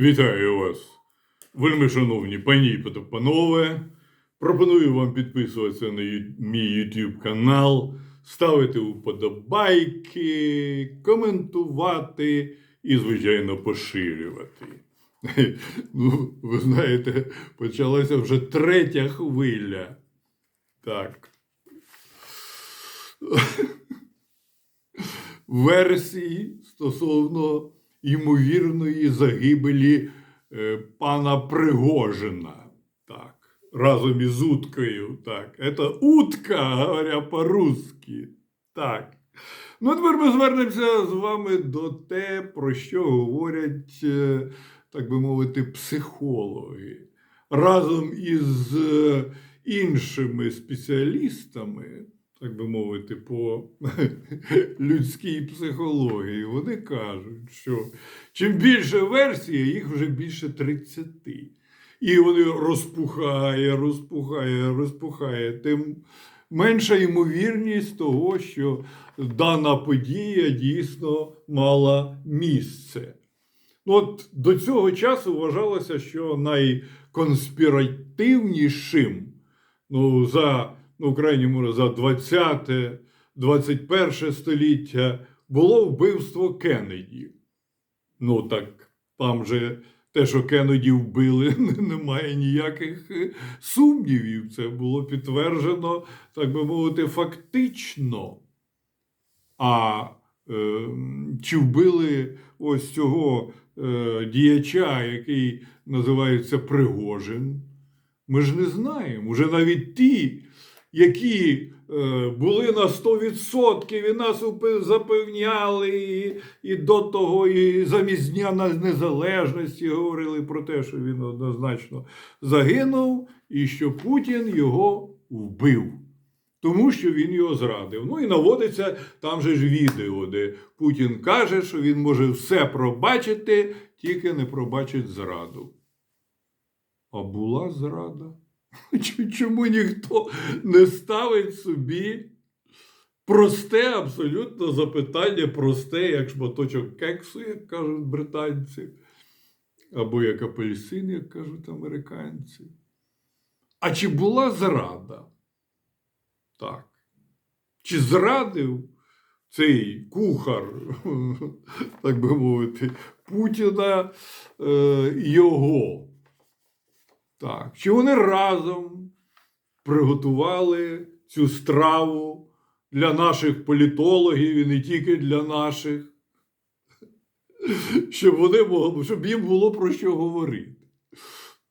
Вітаю вас, вельми шановні пані та панове. Пропоную вам підписуватися на мій YouTube канал, ставити вподобайки, коментувати і, звичайно, поширювати. Ну, ви знаєте, почалася вже третя хвиля. Так. Версії стосовно ймовірної загибелі е, пана Пригожина. Так, разом із уткою. Так, це утка, говоря по-русски. Так. Ну, тепер ми звернемося з вами до те, про що говорять, е, так би мовити, психологи. Разом із е, іншими спеціалістами, так би мовити, по людській психології, вони кажуть, що чим більше версій, їх вже більше 30. І вони розпухає, розпухає, розпухає, тим менша ймовірність того, що дана подія дійсно мала місце. Ну, От до цього часу вважалося, що найконспіративнішим ну, за, ну, крайньому разі, за 20 21 століття було вбивство Кеннеді. Ну так там же те, що Кеннеді вбили, немає ніяких е, сумнівів. Це було підтверджено, так би мовити, фактично. А е, чи вбили ось цього е, діяча, який називається Пригожин? Ми ж не знаємо. Уже навіть ті, які е, були на 100% і нас запевняли, і, і до того, і замість Дня Незалежності говорили про те, що він однозначно загинув, і що Путін його вбив. Тому що він його зрадив. Ну і наводиться там же ж відео, де Путін каже, що він може все пробачити, тільки не пробачить зраду. А була зрада. Чому ніхто не ставить собі просте абсолютно запитання, просте, як шматочок кексу, як кажуть британці, або як апельсин, як кажуть американці. А чи була зрада? Так. Чи зрадив цей кухар, так би мовити, Путіна е, його? Так. Чи вони разом приготували цю страву для наших політологів і не тільки для наших, щоб вони могли, щоб їм було про що говорити.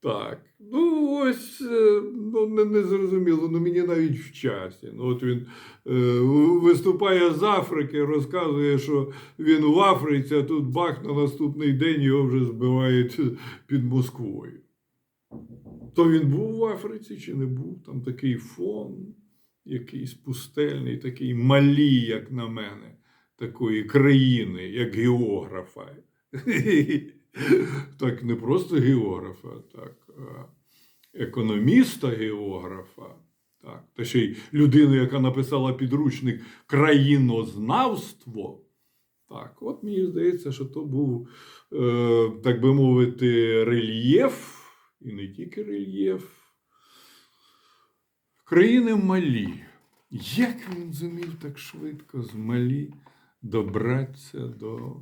Так. Ну, ось е, ну, не, не зрозуміло, ну мені навіть в часі. Ну, от він е, виступає з Африки, розказує, що він в Африці, а тут бах на наступний день його вже збивають під Москвою. То він був в Африці чи не був? Там такий фон, якийсь пустельний, такий малий, як на мене, такої країни, як географа. Так не просто географа, так, економіста географа. Так, та ще й людину, яка написала підручник країнознавство. Так, от мені здається, що то був, е, так би мовити, рельєф, і не тільки рельєф. Країни малі. Як він зумів так швидко з Малі добратися до,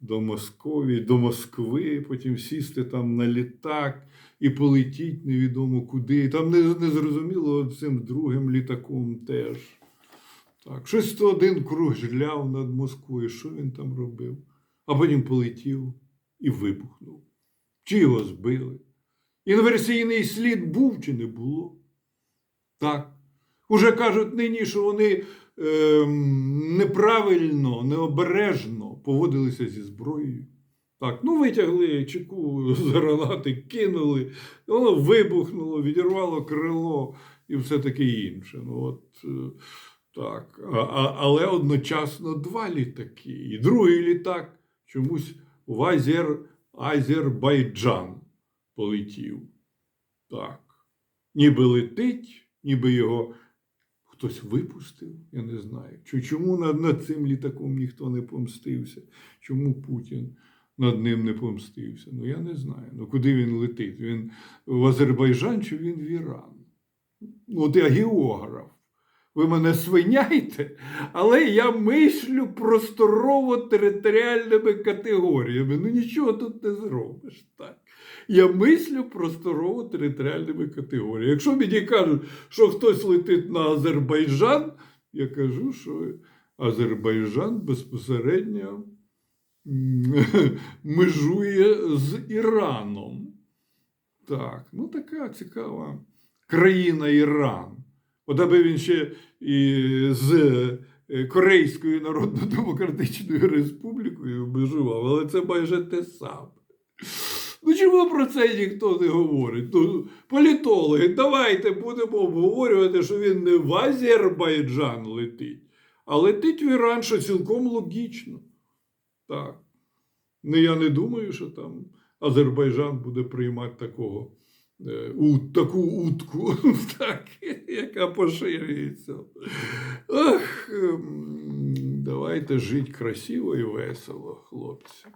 до Московії, до Москви, потім сісти там на літак і полетіть невідомо куди. Там не, не зрозуміло цим другим літаком теж. Так, щось то один кружляв над Москвою. Що він там робив? А потім полетів і вибухнув. Чи його збили? Інверсійний слід був чи не було? Так. Уже кажуть нині, що вони ем, неправильно, необережно поводилися зі зброєю. Так, ну витягли чеку з гранати, кинули, воно вибухнуло, відірвало крило і все таке інше. Ну, от, е, так. А, а, але одночасно два літаки. І другий літак чомусь в Азер, Азербайджан полетів. Так. Ніби летить, ніби його хтось випустив, я не знаю. Чому над, над цим літаком ніхто не помстився? Чому Путін над ним не помстився. Ну, я не знаю. Ну, куди він летить? Він в Азербайджан чи він в Іран? Ну, от я географ. Ви мене свиняєте, але я мислю просторово територіальними категоріями. Ну нічого тут не зробиш. Так. Я мислю просторово територіальними категоріями. Якщо мені кажуть, що хтось летить на Азербайджан, я кажу, що Азербайджан безпосередньо межує з Іраном. Так, ну така цікава країна Іран. От аби він ще і з е, Корейською Народно-Демократичною Республікою межував, але це майже те саме. Ну чому про це ніхто не говорить? Ну, політологи, давайте будемо обговорювати, що він не в Азербайджан летить, а летить в Іран, що цілком логічно. Так. Ну, я не думаю, що там Азербайджан буде приймати такого, е, у, таку утку, так, яка поширюється. Ах, ем, давайте жити красиво і весело, хлопці.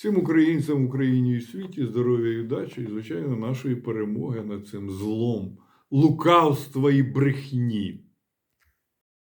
Всім українцям в Україні і світі здоров'я і удачі, і, звичайно, нашої перемоги над цим злом, лукавства і брехні.